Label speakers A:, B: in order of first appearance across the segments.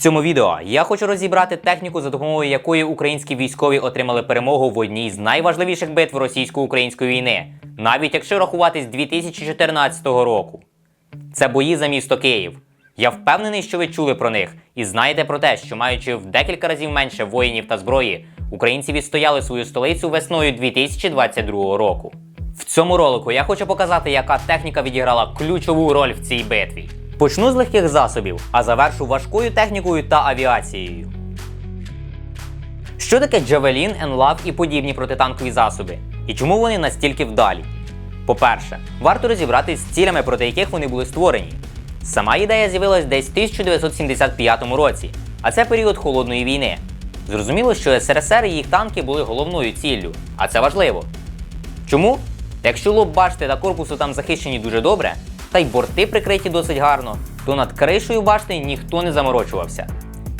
A: цьому відео я хочу розібрати техніку, за допомогою якої українські військові отримали перемогу в одній з найважливіших битв російсько-української війни, навіть якщо рахувати з 2014 року. Це бої за місто Київ. Я впевнений, що ви чули про них і знаєте про те, що маючи в декілька разів менше воїнів та зброї, українці відстояли свою столицю весною 2022 року. В цьому ролику я хочу показати, яка техніка відіграла ключову роль в цій битві. Почну з легких засобів, а завершу важкою технікою та авіацією. Що таке Javelin, Enlav і подібні протитанкові засоби? І чому вони настільки вдалі? По-перше, варто розібратись з цілями, проти яких вони були створені. Сама ідея з'явилась десь в 1975 році, а це період холодної війни. Зрозуміло, що СРСР і їх танки були головною ціллю, а це важливо. Чому? Якщо лоб башти та корпусу там захищені дуже добре, та й борти прикриті досить гарно, то над кришею башти ніхто не заморочувався.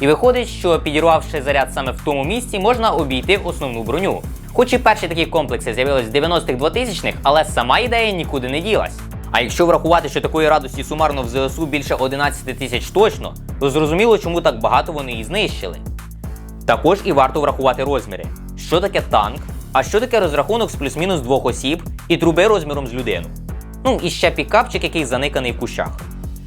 A: І виходить, що підірвавши заряд саме в тому місці, можна обійти основну броню. Хоч і перші такі комплекси з'явились в 90-х 2000-х, але сама ідея нікуди не ділась. А якщо врахувати, що такої радості сумарно в ЗСУ більше 11 тисяч точно, то зрозуміло, чому так багато вони і знищили. Також і варто врахувати розміри. Що таке танк, а що таке розрахунок з плюс-мінус двох осіб і труби розміром з людину. Ну і ще пікапчик, який заниканий в кущах.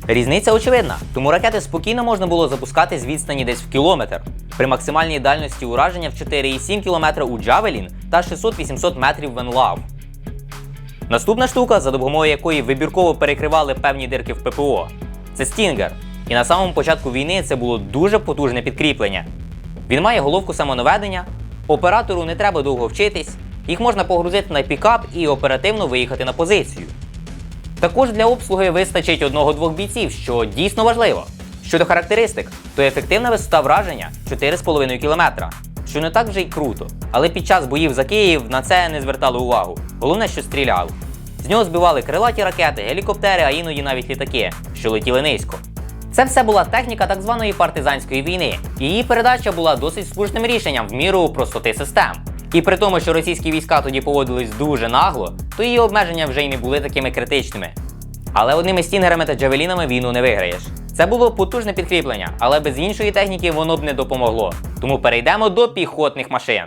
A: Різниця очевидна, тому ракети спокійно можна було запускати з відстані десь в кілометр, при максимальній дальності ураження в 4,7 км у Javelin та 600-800 метрів в Enlav. Наступна штука, за допомогою якої вибірково перекривали певні дирки в ППО, це Stinger. І на самому початку війни це було дуже потужне підкріплення. Він має головку самонаведення, оператору не треба довго вчитись, їх можна погрузити на пікап і оперативно виїхати на позицію. Також для обслуги вистачить одного-двох бійців, що дійсно важливо. Щодо характеристик, то ефективна висота враження 4,5 км, що не так вже й круто. Але під час боїв за Київ на це не звертали увагу. Головне, що стріляв. З нього збивали крилаті ракети, гелікоптери, а іноді навіть літаки, що летіли низько. Це все була техніка так званої партизанської війни. Її передача була досить слушним рішенням в міру простоти систем. І при тому, що російські війська тоді поводились дуже нагло, то її обмеження вже й не були такими критичними. Але одними стінгерами та джавелінами війну не виграєш. Це було потужне підкріплення, але без іншої техніки воно б не допомогло. Тому перейдемо до піхотних машин.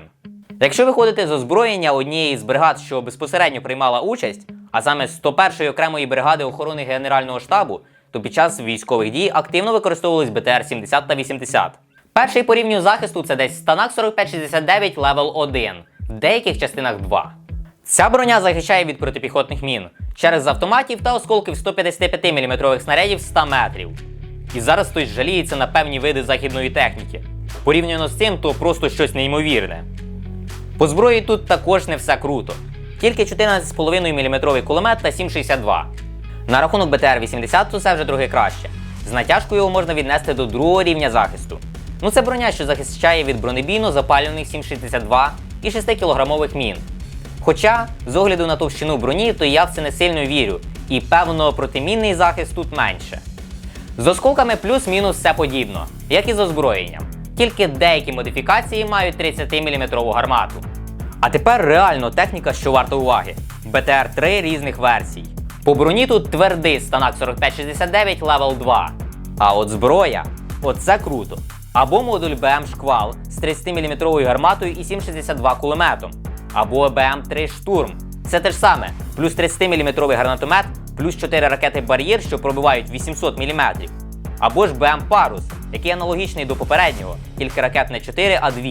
A: Якщо виходити з озброєння однієї з бригад, що безпосередньо приймала участь, а саме 101-ї окремої бригади охорони Генерального штабу, то під час військових дій активно використовувались БТР-70 та 80. Перший по рівню захисту це десь станак 4569 левел 1, в деяких частинах 2. Ця броня захищає від протипіхотних мін через автоматів та осколків 155 мм снарядів 100 метрів. І зараз хтось жаліється на певні види західної техніки. Порівняно з цим, то просто щось неймовірне. По зброї тут також не все круто. Тільки 14,5 мм кулемет та 7,62. На рахунок БТР-80 то це вже трохи краще. З натяжкою його можна віднести до другого рівня захисту. Ну це броня, що захищає від бронебійно запалюваних 7,62 і 6-кілограмових мін. Хоча, з огляду на товщину броні, то я в це не сильно вірю, і певно протимінний захист тут менше. З осколками плюс-мінус все подібно, як і з озброєнням. Тільки деякі модифікації мають 30-мм гармату. А тепер реально техніка, що варта уваги. БТР-3 різних версій. По броні тут твердий станак 4569 левел 2. А от зброя оце круто. Або модуль БМ Шквал з 30-мм гарматою і 7,62 кулеметом. Або БМ-3 Штурм. Це те ж саме, плюс 30-мм гранатомет, плюс 4 ракети бар'єр, що пробивають 800 мм. Або ж БМ Парус, який аналогічний до попереднього, тільки ракет не 4, а 2.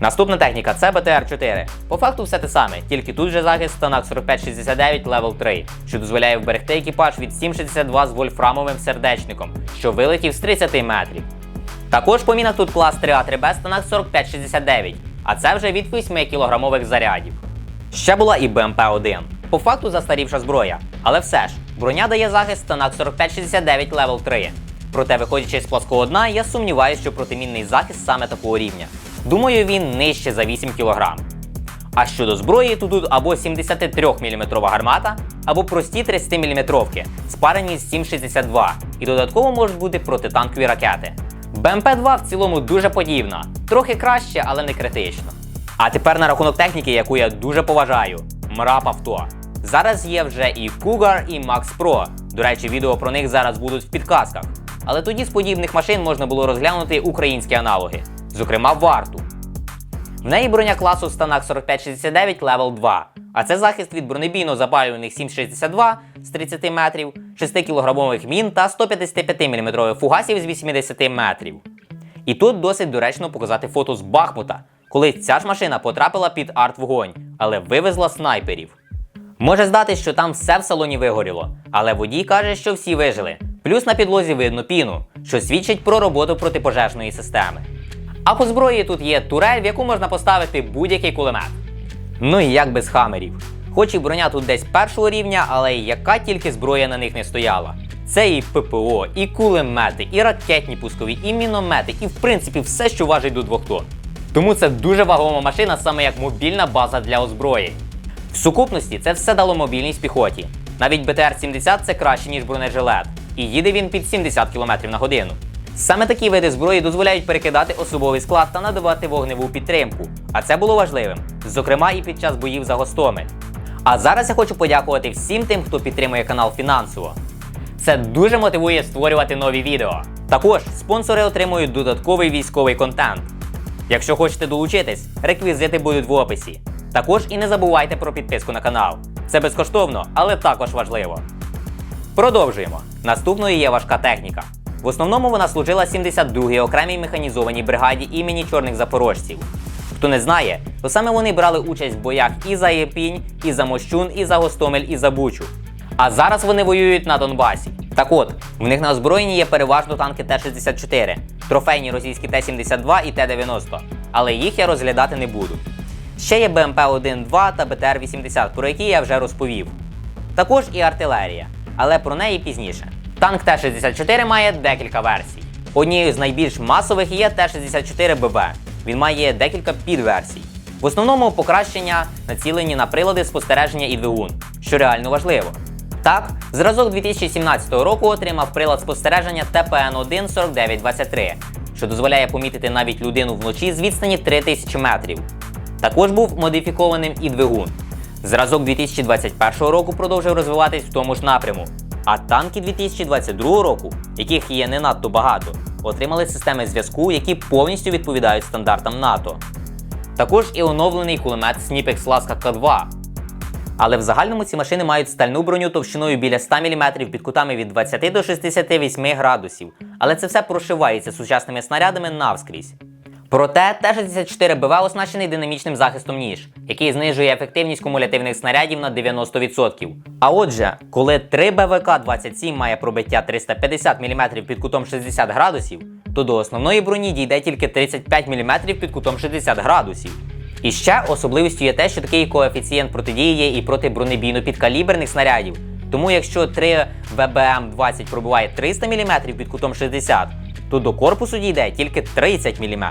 A: Наступна техніка це БТР-4. По факту все те саме, тільки тут же захист станак 4569 левел 3, що дозволяє вберегти екіпаж від 762 з вольфрамовим сердечником, що вилетів з 30 метрів. Також по мінах тут клас 3А3Б станак 4569, а це вже від 8 кілограмових зарядів. Ще була і БМП-1. По факту застарівша зброя, але все ж, броня дає захист станак 4569 левел 3. Проте, виходячи з плоского дна, я сумніваюся, що протимінний захист саме такого рівня. Думаю, він нижче за 8 кг. А щодо зброї, то тут або 73-мм гармата, або прості 30-мм, спарені з 7,62 і додатково можуть бути протитанкові ракети. БМП-2 в цілому дуже подібна, трохи краще, але не критично. А тепер на рахунок техніки, яку я дуже поважаю МРАП авто. Зараз є вже і Cougar, і Max Pro. До речі, відео про них зараз будуть в підказках. але тоді з подібних машин можна було розглянути українські аналоги, зокрема варту. В неї броня класу Станак 4569 Level 2, а це захист від бронебійно запалюваних 762 з 30 метрів, 6-кілограмових мін та 155 мм фугасів з 80 метрів. І тут досить доречно показати фото з Бахмута, коли ця ж машина потрапила під арт-вогонь, але вивезла снайперів. Може здатись, що там все в салоні вигоріло, але водій каже, що всі вижили. Плюс на підлозі видно піну, що свідчить про роботу протипожежної системи. А по зброї тут є турель, в яку можна поставити будь-який кулемет. Ну і як без хамерів. Хоч і броня тут десь першого рівня, але яка тільки зброя на них не стояла. Це і ППО, і кулемети, і ракетні пускові, і міномети, і в принципі все, що важить до 2 тонн. Тому це дуже вагома машина, саме як мобільна база для озброєнь. В сукупності це все дало мобільність піхоті. Навіть БТР-70 це краще, ніж бронежилет, і їде він під 70 км на годину. Саме такі види зброї дозволяють перекидати особовий склад та надавати вогневу підтримку. А це було важливим, зокрема і під час боїв за Гостомель. А зараз я хочу подякувати всім тим, хто підтримує канал фінансово. Це дуже мотивує створювати нові відео. Також спонсори отримують додатковий військовий контент. Якщо хочете долучитись, реквізити будуть в описі. Також і не забувайте про підписку на канал. Це безкоштовно, але також важливо. Продовжуємо. Наступною є важка техніка. В основному вона служила 72-й окремій механізованій бригаді імені чорних запорожців. Хто не знає, то саме вони брали участь в боях і за Єпінь, і за Мощун, і за Гостомель, і за Бучу. А зараз вони воюють на Донбасі. Так от, в них на озброєнні є переважно танки Т-64, трофейні російські Т-72 і Т-90, але їх я розглядати не буду. Ще є БМП-1-2 та БТР-80, про які я вже розповів. Також і артилерія, але про неї пізніше. Танк Т-64 має декілька версій. Однією з найбільш масових є Т-64ББ. Він має декілька підверсій. В основному покращення націлені на прилади спостереження і двигун, що реально важливо. Так, зразок 2017 року отримав прилад спостереження ТПН-1 4923, що дозволяє помітити навіть людину вночі з відстані 3000 метрів. Також був модифікованим і двигун. Зразок 2021 року продовжив розвиватись в тому ж напряму. А танки 2022 року, яких є не надто багато, отримали системи зв'язку, які повністю відповідають стандартам НАТО. Також і оновлений кулемет Snipex Laska K2. Але в загальному ці машини мають стальну броню товщиною біля 100 мм під кутами від 20 до 68 градусів. Але це все прошивається сучасними снарядами навскрізь. Проте Т-64БВ оснащений динамічним захистом ніж, який знижує ефективність кумулятивних снарядів на 90%. А отже, коли 3 БВК-27 має пробиття 350 мм під кутом 60 градусів, то до основної броні дійде тільки 35 мм під кутом 60 градусів. І ще особливістю є те, що такий коефіцієнт протидії є і проти бронебійно-підкаліберних снарядів. Тому якщо 3 ВБМ-20 пробиває 300 мм під кутом 60, то до корпусу дійде тільки 30 мм.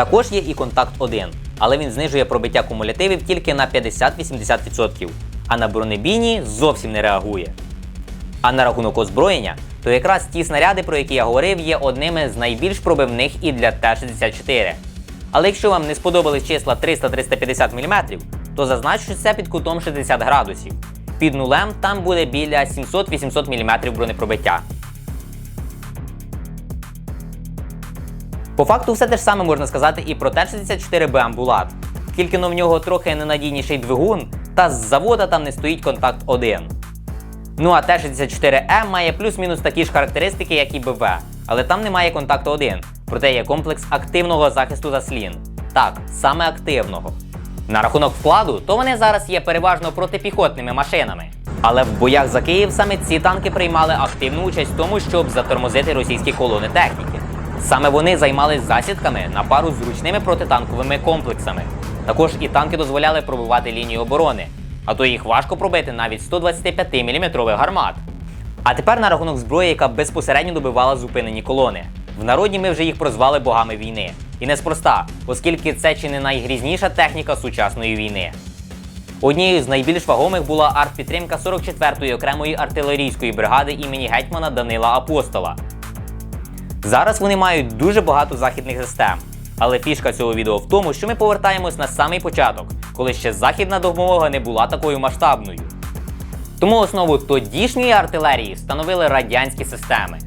A: Також є і контакт 1, але він знижує пробиття кумулятивів тільки на 50-80%, а на бронебійні зовсім не реагує. А на рахунок озброєння, то якраз ті снаряди, про які я говорив, є одними з найбільш пробивних і для Т-64. Але якщо вам не сподобались числа 300-350 мм, то зазначу, що це під кутом 60 градусів. Під нулем там буде біля 700-800 мм бронепробиття. По факту все те ж саме можна сказати і про Т-64БМ Булат. Тільки но в нього трохи ненадійніший двигун, та з завода там не стоїть контакт 1. Ну а Т-64М має плюс-мінус такі ж характеристики, як і БВ, але там немає контакту 1, проте є комплекс активного захисту заслін. Так, саме активного. На рахунок вкладу, то вони зараз є переважно протипіхотними машинами. Але в боях за Київ саме ці танки приймали активну участь в тому, щоб затормозити російські колони техніки. Саме вони займались засідками на пару з ручними протитанковими комплексами. Також і танки дозволяли пробивати лінію оборони, а то їх важко пробити навіть 125 мм гармат. А тепер на рахунок зброї, яка безпосередньо добивала зупинені колони. В народі ми вже їх прозвали богами війни. І неспроста, оскільки це чи не найгрізніша техніка сучасної війни. Однією з найбільш вагомих була артпідтримка 44-ї окремої артилерійської бригади імені гетьмана Данила Апостола. Зараз вони мають дуже багато західних систем. Але фішка цього відео в тому, що ми повертаємось на самий початок, коли ще західна допомога не була такою масштабною. Тому основу тодішньої артилерії становили радянські системи.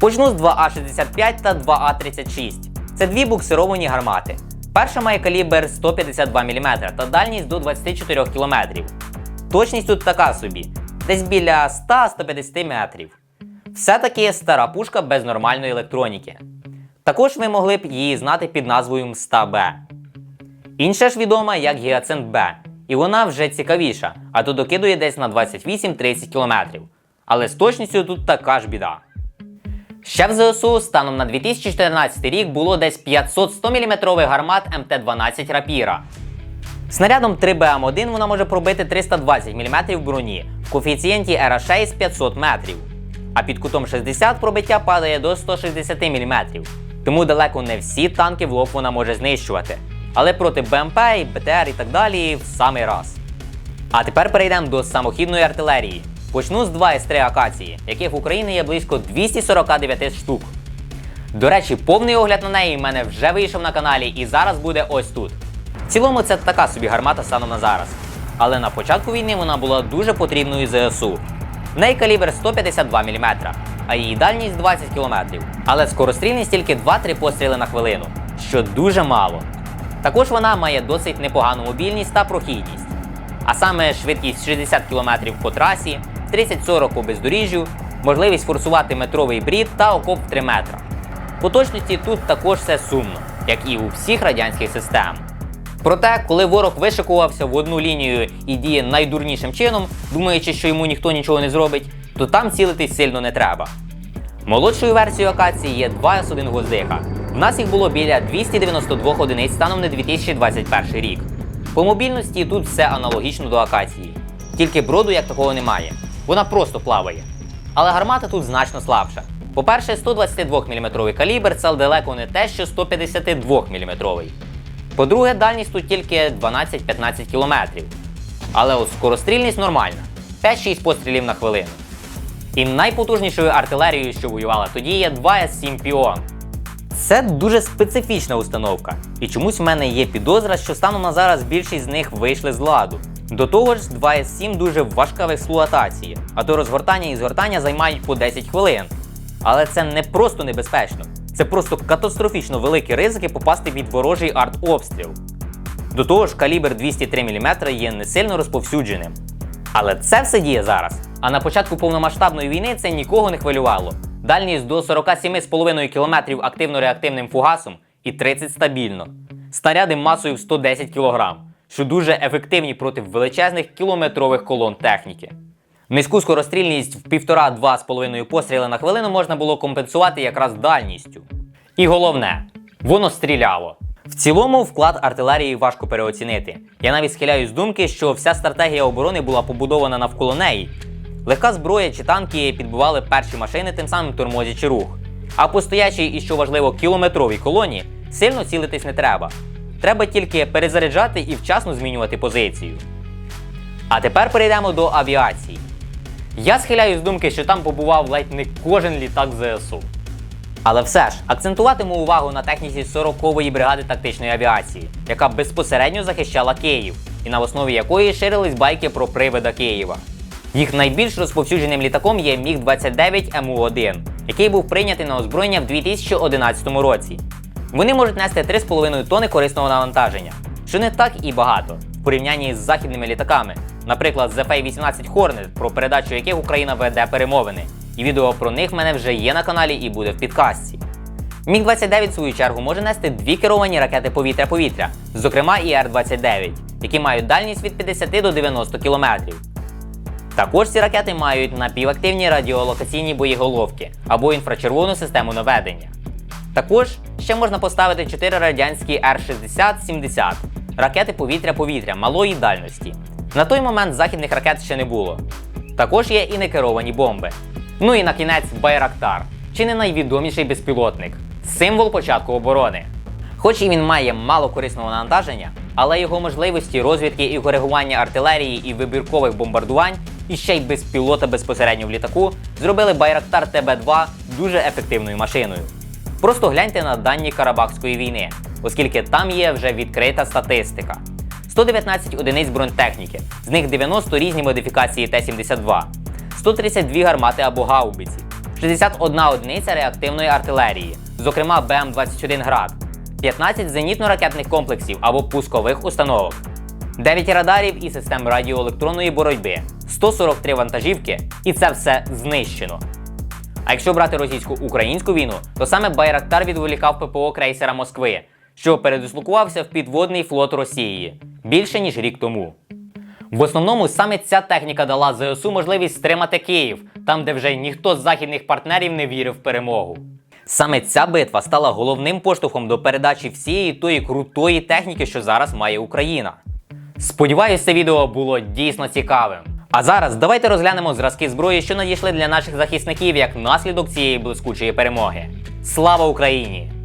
A: Почну з 2А65 та 2А36. Це дві буксировані гармати. Перша має калібр 152 мм та дальність до 24 км. Точність тут така собі, десь біля 100-150 метрів. Все-таки стара пушка без нормальної електроніки. Також ви могли б її знати під назвою МСТА-Б. Інша ж відома як Гіацинт Б, і вона вже цікавіша, а то докидує десь на 28-30 км. Але з точністю тут така ж біда. Ще в ЗСУ станом на 2014 рік було десь 500 100 мм гармат МТ-12 Рапіра. Снарядом 3БМ1 вона може пробити 320 мм броні в коефіцієнті RA6 500 метрів. А під кутом 60 пробиття падає до 160 мм. Тому далеко не всі танки в лоб вона може знищувати. Але проти БМП, БТР і так далі в самий раз. А тепер перейдемо до самохідної артилерії. Почну з 2 С3 акації, яких в Україні є близько 249 штук. До речі, повний огляд на неї в мене вже вийшов на каналі і зараз буде ось тут. В цілому це така собі гармата станом на зараз. Але на початку війни вона була дуже потрібною ЗСУ. В неї калібр 152 мм, а її дальність 20 км. Але скорострільність тільки 2-3 постріли на хвилину, що дуже мало. Також вона має досить непогану мобільність та прохідність. А саме швидкість 60 км по трасі, 30-40 по бездоріжжю, можливість форсувати метровий брід та окоп в 3 метра. По точності тут також все сумно, як і у всіх радянських систем. Проте, коли ворог вишикувався в одну лінію і діє найдурнішим чином, думаючи, що йому ніхто нічого не зробить, то там цілитись сильно не треба. Молодшою версією акації є 2 С1 гвоздиха. В нас їх було біля 292 одиниць станом на 2021 рік. По мобільності тут все аналогічно до акації. Тільки броду як такого немає. Вона просто плаває. Але гармата тут значно слабша. По-перше, 122 мм калібр це далеко не те, що 152 мм. По-друге, дальність тут тільки 12-15 км. Але от скорострільність нормальна 5-6 пострілів на хвилину. І найпотужнішою артилерією, що воювала тоді, є 2С7 Піон. Це дуже специфічна установка, і чомусь в мене є підозра, що станом на зараз більшість з них вийшли з ладу. До того ж, 2С7 дуже важка в експлуатації, а то розгортання і згортання займають по 10 хвилин. Але це не просто небезпечно, це просто катастрофічно великі ризики попасти під ворожий артобстріл. До того ж, калібр 203 мм є не сильно розповсюдженим. Але це все діє зараз. А на початку повномасштабної війни це нікого не хвилювало. Дальність до 47,5 км активно-реактивним фугасом і 30 стабільно. Снаряди масою в 110 кг, що дуже ефективні проти величезних кілометрових колон техніки. Низьку скорострільність в 1,5-2,5 постріли на хвилину можна було компенсувати якраз дальністю. І головне, воно стріляло. В цілому вклад артилерії важко переоцінити. Я навіть схиляюсь з думки, що вся стратегія оборони була побудована навколо неї. Легка зброя чи танки підбивали перші машини, тим самим тормозячи рух. А по стоячій і, що важливо, кілометровій колоні сильно цілитись не треба. Треба тільки перезаряджати і вчасно змінювати позицію. А тепер перейдемо до авіації. Я схиляюсь з думки, що там побував ледь не кожен літак ЗСУ. Але все ж акцентуватиму увагу на техніці 40-ї бригади тактичної авіації, яка безпосередньо захищала Київ, і на основі якої ширились байки про привида Києва. Їх найбільш розповсюдженим літаком є Міг-29 МУ-1, який був прийнятий на озброєння в 2011 році. Вони можуть нести 3,5 тонни корисного навантаження, що не так і багато в порівнянні з західними літаками, наприклад, з FA-18 Hornet, про передачу яких Україна веде перемовини. І відео про них в мене вже є на каналі і буде в підкастці. Міг-29, в свою чергу, може нести дві керовані ракети повітря-повітря, зокрема і Р-29, які мають дальність від 50 до 90 км. Також ці ракети мають напівактивні радіолокаційні боєголовки або інфрачервону систему наведення. Також ще можна поставити 4 радянські Р-60-70 ракети повітря-повітря малої дальності. На той момент західних ракет ще не було. Також є і некеровані бомби. Ну і на кінець Байрактар, чи не найвідоміший безпілотник, символ початку оборони. Хоч і він має мало корисного навантаження, але його можливості розвідки і коригування артилерії і вибіркових бомбардувань, і ще й без пілота безпосередньо в літаку, зробили Байрактар ТБ-2 дуже ефективною машиною. Просто гляньте на дані Карабахської війни, оскільки там є вже відкрита статистика. 119 одиниць бронетехніки, з них 90 різні модифікації Т-72, 132 гармати або гаубиці, 61 одиниця реактивної артилерії, зокрема БМ-21 Град, 15 зенітно-ракетних комплексів або пускових установок, 9 радарів і систем радіоелектронної боротьби, 143 вантажівки, і це все знищено. А якщо брати російсько-українську війну, то саме Байрактар відволікав ППО крейсера Москви, що передислокувався в підводний флот Росії більше ніж рік тому. В основному саме ця техніка дала ЗСУ можливість стримати Київ, там, де вже ніхто з західних партнерів не вірив в перемогу. Саме ця битва стала головним поштовхом до передачі всієї тої крутої техніки, що зараз має Україна. Сподіваюсь, це відео було дійсно цікавим. А зараз давайте розглянемо зразки зброї, що надійшли для наших захисників як наслідок цієї блискучої перемоги. Слава Україні!